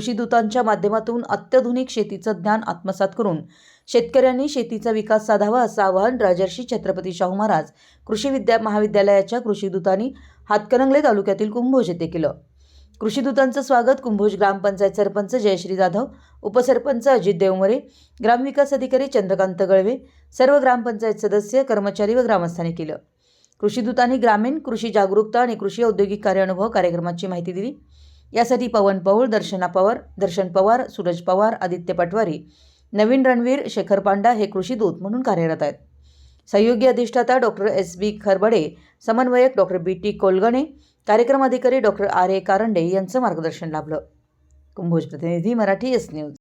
कृषीदूतांच्या माध्यमातून अत्याधुनिक शेतीचं ज्ञान आत्मसात करून शेतकऱ्यांनी शेतीचा विकास साधावा असं आवाहन राजर्षी छत्रपती शाहू महाराज कृषी विद्या महाविद्यालयाच्या कृषीदूतांनी हातकणंगले तालुक्यातील कुंभोज येथे केलं. कृषीदूतांचं स्वागत कुंभोज ग्रामपंचायत सरपंच जयश्री जाधव उपसरपंच अजित देवमरे ग्रामविकास अधिकारी चंद्रकांत गळवे सर्व ग्रामपंचायत सदस्य कर्मचारी व ग्रामस्थांनी केलं. कृषीदूतांनी ग्रामीण कृषी जागरूकता आणि कृषी औद्योगिक कार्यानुभव कार्यक्रमाची माहिती दिली. यासाठी पवन पौळ दर्शना पवार दर्शन पवार सूरज पवार आदित्य पटवारी नवीन रणवीर शेखर पांडा हे कृषी दूत म्हणून कार्यरत आहेत. सहयोगी अधिष्ठाता डॉक्टर एस. बी. खरबडे समन्वयक डॉक्टर बी. टी. कोलगणे कार्यक्रम अधिकारी डॉक्टर आर. ए. कारंडे यांचं मार्गदर्शन लाभलं. कुंभोज प्रतिनिधी मराठी एस न्यूज